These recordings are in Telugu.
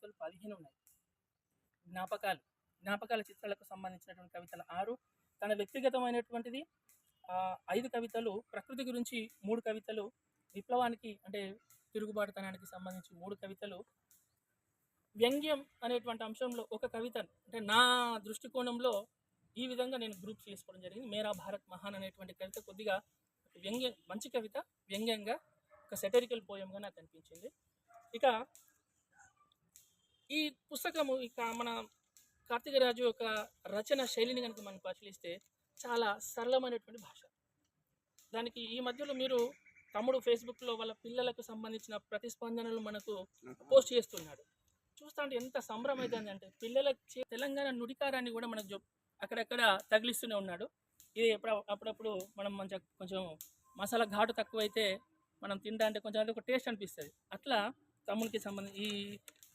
కవితలు పదిహేను ఉన్నాయి. జ్ఞాపకాలు. జ్ఞాపకాల చిత్రాలకు సంబంధించినటువంటి కవితలు ఆరు. తన వ్యక్తిగతమైనటువంటిది ఐదు కవితలు. ప్రకృతి గురించి మూడు కవితలు. విప్లవానికి అంటే తిరుగుబాటుతనానికి సంబంధించి మూడు కవితలు. వ్యంగ్యం అనేటువంటి అంశంలో ఒక కవిత అంటే నా దృష్టికోణంలో ఈ విధంగా నేను గ్రూప్ చేసుకోవడం జరిగింది. మేరా భారత్ మహాన్ అనేటువంటి కవిత కొద్దిగా వ్యంగ్యం మంచి కవిత. వ్యంగ్యంగా ఒక సెటరికల్ పోయంగా నాకు అనిపించింది ఇక ఈ పుస్తకము ఇక మన కార్తీక రాజు యొక్క రచన శైలిని కనుక మనం పరిశీలిస్తే చాలా సరళమైనటువంటి భాష. దానికి ఈ మధ్యలో మీరు తమ్ముడు ఫేస్బుక్లో వాళ్ళ పిల్లలకు సంబంధించిన ప్రతిస్పందనలు మనకు పోస్ట్ చేస్తున్నాడు చూస్తా అంటే ఎంత సంబరం అవుతుంది అంటే పిల్లలకి తెలంగాణ నుడికారాన్ని కూడా మనకు అక్కడక్కడ తగిలిస్తూనే ఉన్నాడు. ఇది ఎప్పుడు అప్పుడప్పుడు మనం మంచిగా కొంచెం మసాలా ఘాటు తక్కువైతే మనం తింటా అంటే కొంచెం అది ఒక టేస్ట్ అనిపిస్తుంది. అట్లా తమ్మునికి సంబంధించి ఈ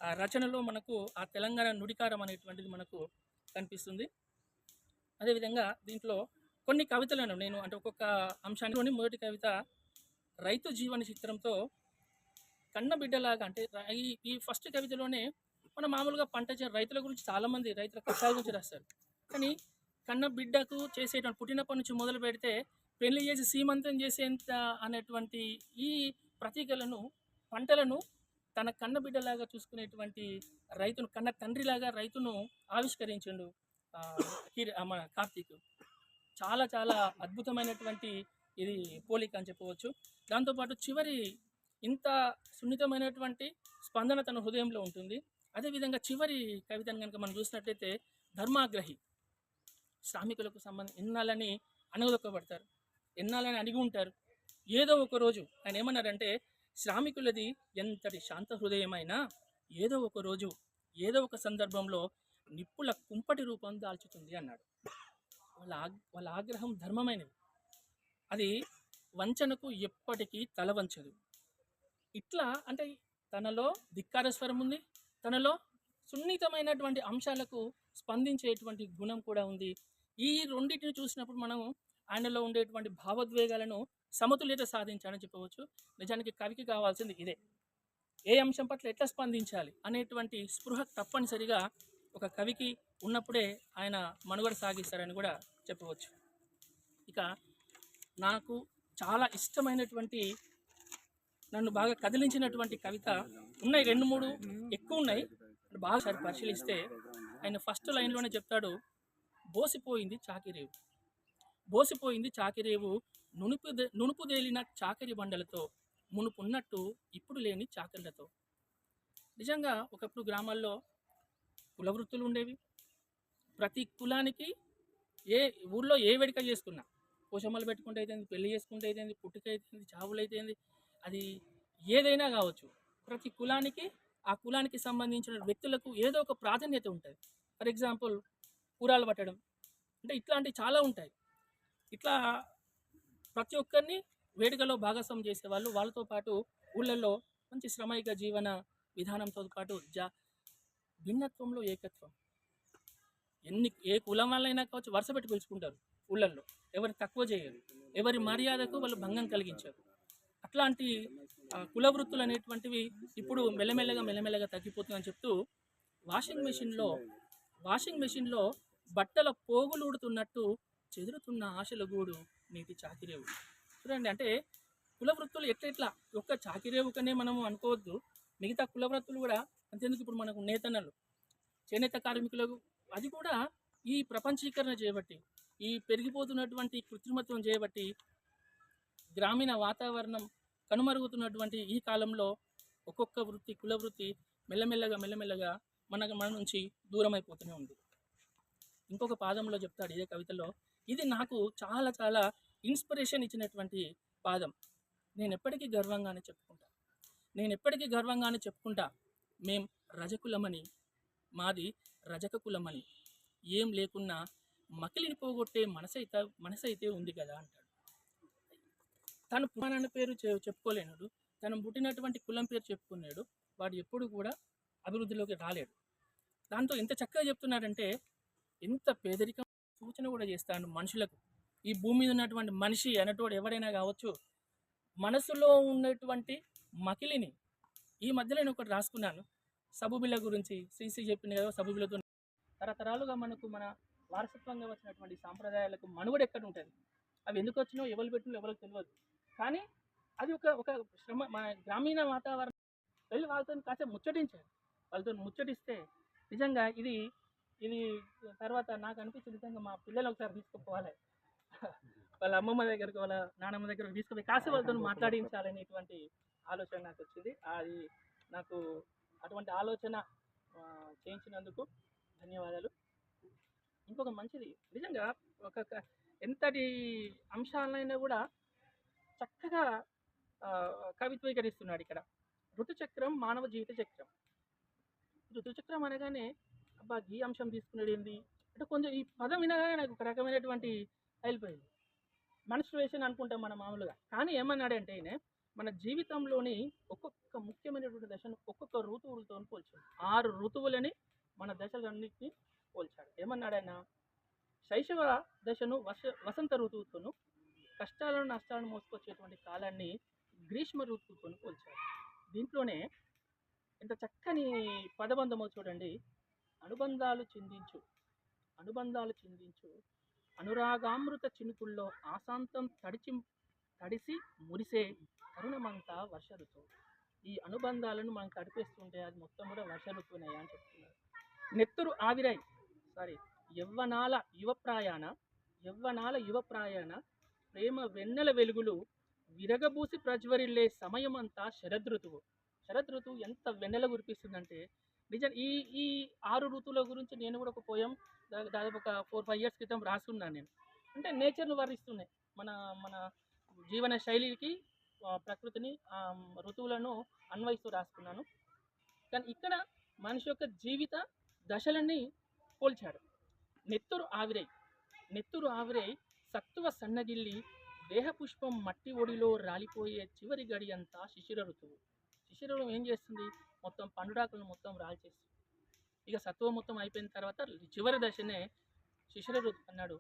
ఆ రచనలో మనకు ఆ తెలంగాణ నుడికారం అనేటువంటిది మనకు కనిపిస్తుంది. అదేవిధంగా దీంట్లో కొన్ని కవితలను నేను అంటే ఒక్కొక్క అంశాన్ని మొదటి కవిత రైతు జీవన చిత్రంతో కన్నబిడ్డలాగా అంటే ఈ ఈ ఫస్ట్ కవితలోనే మన మామూలుగా పంట చే రైతుల గురించి చాలామంది రైతుల కష్టాల గురించి రాస్తారు. కానీ కన్న బిడ్డకు చేసేటువంటి పుట్టినప్పటి నుంచి మొదలు పెడితే పెళ్ళి చేసి సీమంతం చేసేంత అనేటువంటి ఈ ప్రతీకలను పంటలను తన కన్న బిడ్డలాగా చూసుకునేటువంటి రైతును కన్న తండ్రిలాగా రైతును ఆవిష్కరించిండు మన కార్తీక్. చాలా చాలా అద్భుతమైనటువంటి ఇది పోలిక అని చెప్పవచ్చు. దాంతోపాటు చివరి ఇంత సున్నితమైనటువంటి స్పందన తన హృదయంలో ఉంటుంది. అదేవిధంగా చివరి కవితను కనుక మనం చూసినట్లయితే ధర్మాగ్రహి. శ్రామికులకు సంబంధం ఎన్నాలని అనగదొక్కబడతారు ఎన్నాలని అడిగి ఉంటారు. ఏదో ఒక రోజు ఆయన ఏమన్నారంటే శ్రామికులది ఎంతటి శాంత హృదయమైనా ఏదో ఒక రోజు ఏదో ఒక సందర్భంలో నిప్పుల కుంపటి రూపం దాల్చుతుంది అన్నాడు. వాళ్ళ వాళ్ళ ఆగ్రహం ధర్మమైనది. అది వంచనకు ఎప్పటికీ తల వంచదు. ఇట్లా అంటే తనలో ధిక్కార స్వరం ఉంది తనలో సున్నితమైనటువంటి అంశాలకు స్పందించేటువంటి గుణం కూడా ఉంది. ఈ రెండింటిని చూసినప్పుడు మనం ఆయనలో ఉండేటువంటి భావోద్వేగాలను సమతుల్యత సాధించాలని చెప్పవచ్చు. నిజానికి కవికి కావాల్సింది ఇదే. ఏ అంశం పట్ల ఎట్లా స్పందించాలి అనేటువంటి స్పృహ తప్పనిసరిగా ఒక కవికి ఉన్నప్పుడే ఆయన మనుగడ సాగిస్తారని కూడా చెప్పవచ్చు. ఇక నాకు చాలా ఇష్టమైనటువంటి నన్ను బాగా కదిలించినటువంటి కవిత ఉన్నాయి రెండు మూడు ఎక్కువ ఉన్నాయి. బాగా సరి పరిశీలిస్తే ఆయన ఫస్ట్ లైన్లోనే చెప్తాడు బోసిపోయింది చాకిరేవు. బోసిపోయింది చాకిరేవు నునుపు నునుపుదేలిన చాకరి బండలతో మునుపున్నట్టు ఇప్పుడు లేని చాకర్లతో. నిజంగా ఒకప్పుడు గ్రామాల్లో కులవృత్తులు ఉండేవి ప్రతి కులానికి ఏ ఊళ్ళో ఏ వేడుక చేసుకున్నా పోషమ్మలు పెట్టుకుంటే అయితేంది పెళ్ళి చేసుకుంటే అయితేంది పుట్టుక అయితేంది చావులు అయితేంది అది ఏదైనా కావచ్చు. ప్రతి కులానికి ఆ కులానికి సంబంధించిన వ్యక్తులకు ఏదో ఒక ప్రాధాన్యత ఉంటుంది. ఫర్ ఎగ్జాంపుల్ కూరాలు పట్టడం. అంటే ఇట్లాంటివి చాలా ఉంటాయి. ఇట్లా ప్రతి ఒక్కరిని వేడుకలో భాగస్వామ్యం చేసేవాళ్ళు. వాళ్ళతో పాటు ఊళ్ళల్లో మంచి శ్రమైక జీవన విధానంతో పాటు జా భిన్నత్వంలో ఏకత్వం. ఎన్ని ఏ కులం వాళ్ళైనా కావచ్చు వరుస పెట్టి పిలుచుకుంటారు ఊళ్ళల్లో. ఎవరు తక్కువ చేయరు. ఎవరి మర్యాదకు వాళ్ళు భంగం కలిగించారు. అట్లాంటి కుల వృత్తులు అనేటువంటివి ఇప్పుడు మెల్లమెల్లగా మెల్లమెల్లగా తగ్గిపోతుందని చెప్తూ వాషింగ్ మెషిన్లో వాషింగ్ మెషిన్లో బట్టల పోగులు ఊడుతున్నట్టు చెదురుతున్న ఆశల గూడు నీటి చాకిరేవు. చూడండి అంటే కుల వృత్తులు ఎట్లా ఎట్లా? ఒక్క చాకిరేవుకనే మనము అనుకోవద్దు. మిగతా కుల వృత్తులు కూడా అంతేందుకు ఇప్పుడు మనకు నేతనలు చేనేత కార్మికులకు అది కూడా ఈ ప్రపంచీకరణ చేయబట్టి ఈ పెరిగిపోతున్నటువంటి కృత్రిమత్వం చేయబట్టి గ్రామీణ వాతావరణం కనుమరుగుతున్నటువంటి ఈ కాలంలో ఒక్కొక్క వృత్తి కుల వృత్తి మెల్లమెల్లగా మెల్లమెల్లగా మన మన నుంచి దూరమైపోతూనే ఉంది. ఇంకొక పాదంలో చెప్తాడు ఇదే కవితలో ఇది నాకు చాలా చాలా ఇన్స్పిరేషన్ ఇచ్చినటువంటి పాదం. నేను ఎప్పటికీ గర్వంగానే చెప్పుకుంటా. నేను ఎప్పటికీ గర్వంగానే చెప్పుకుంటా మేం రజకులమని మాది రజక కులమని ఏం లేకున్నా మకిలిని పోగొట్టే మనసైతే మనసైతే ఉంది కదా అంటాడు. తను పురాణ పేరు చె- తను పుట్టినటువంటి కులం పేరు చెప్పుకున్నాడు. వాడు ఎప్పుడు కూడా అభివృద్ధిలోకి రాలేడు. దాంతో ఎంత చక్కగా చెప్తున్నాడంటే ఎంత పేదరికం సూచన కూడా చేస్తాడు మనుషులకు. ఈ భూమి మీద ఉన్నటువంటి మనిషి అనేటోడు ఎవరైనా కావచ్చు మనసులో ఉన్నటువంటి మకిలిని ఈ మధ్యలో నేను ఒకటి రాసుకున్నాను. సబుబిల గురించి శ్రీశ్రీ చెప్పింది కదా సబుబిలతో తరతరాలుగా మనకు మన వారసత్వంగా వచ్చినటువంటి సాంప్రదాయాలకు మనుగడ ఎక్కడ ఉంటుంది? అవి ఎందుకు వచ్చినో ఎవరు పెట్టినో ఎవరికి తెలియదు. కానీ అది ఒక ఒక శ్రమ మన గ్రామీణ వాతావరణం వెళ్ళి వాళ్ళతో కాసేపు ముచ్చటించారు. వాళ్ళతో ముచ్చటిస్తే నిజంగా ఇది ఇది తర్వాత నాకు అనిపించింది నిజంగా మా పిల్లలు ఒకసారి తీసుకుపోవాలి. వాళ్ళ అమ్మమ్మ దగ్గరకు వాళ్ళ నానమ్మ దగ్గరకు తీసుకుపోయి కాసేపు వాళ్ళతో మాట్లాడించాలనేటువంటి ఆలోచన నాకు వచ్చింది. అది నాకు అటువంటి ఆలోచన చేయించినందుకు ధన్యవాదాలు. ఇంకొక మంచిది నిజంగా ఒక ఎంతటి అంశాలైనా కూడా చక్కగా కవిత్వీకరిస్తున్నాడు ఇక్కడ. ఋతుచక్రం మానవ జీవిత చక్రం. ఋతుచక్రం అనగానే అబ్బా ఈ అంశం తీసుకునేది ఏంది అంటే కొంచెం ఈ పదం వినగానే నాకు ఒక రకమైనటువంటి అయిపోయింది. మన్స్ట్రువేషన్ అనుకుంటాం మనం మామూలుగా. కానీ ఏమన్నాడంటే ఈయన మన జీవితంలోని ఒక్కొక్క ముఖ్యమైనటువంటి దశను ఒక్కొక్క ఋతువులతో పోల్చాడు. ఆరు ఋతువులని మన దశలన్నింటినీ పోల్చాడు. ఏమన్నాడైనా శైశవ దశను వస వసంత ఋతువుతోను కష్టాలను నష్టాలను మోసుకొచ్చేటువంటి కాలాన్ని గ్రీష్మ ఋతువుతో పోల్చాడు. దీంట్లోనే ఎంత చక్కని పదబంధమో చూడండి. అనుబంధాలు చిందించు. అనుబంధాలు చిందించు. అనురాగామృత చినుకుల్లో ఆశాంతం తడిచి తడిసి మురిసే తరుణమంతా వర్ష ఋతువు. ఈ అనుబంధాలను మనం తడిపేస్తుంటే అది మొత్తం కూడా వర్ష ఋతువునే అని చెప్తున్నారు. నెత్తురు ఆవిరై సారీ యవ్వనాల యువ ప్రాయాణ యవ్వనాల యువ ప్రయాణ ప్రేమ వెన్నెల వెలుగులు విరగబూసి ప్రజ్వరిల్లే సమయమంతా శరదృతువు. శరదృతువు ఎంత వెన్నెల కురిపిస్తుందంటే నిజం ఈ ఈ ఆరు ఋతువుల గురించి నేను కూడా ఒక పోయం దాదాపు ఒక ఫోర్ ఫైవ్ ఇయర్స్ క్రితం రాసుకున్నాను నేను. అంటే నేచర్ను వర్ణిస్తున్నాయి. మన మన జీవన శైలికి ప్రకృతిని ఋతువులను అన్వయిస్తూ రాసుకున్నాను. కానీ ఇక్కడ మనిషి యొక్క జీవిత దశలన్నీ పోల్చాడు. నెత్తురు ఆవిరై నెత్తురు ఆవిరై సత్తువ సన్నగిల్లి దేహపుష్పం మట్టి ఒడిలో రాలిపోయే చివరి గడి అంతా శిశిర ఋతువు. శిశిరం ఏం చేస్తుంది? మొత్తం పండుడాకులను మొత్తం రాల్చేసి ఇక సత్వం మొత్తం అయిపోయిన తర్వాత చివరి దశనే శిశిర అన్నాడు.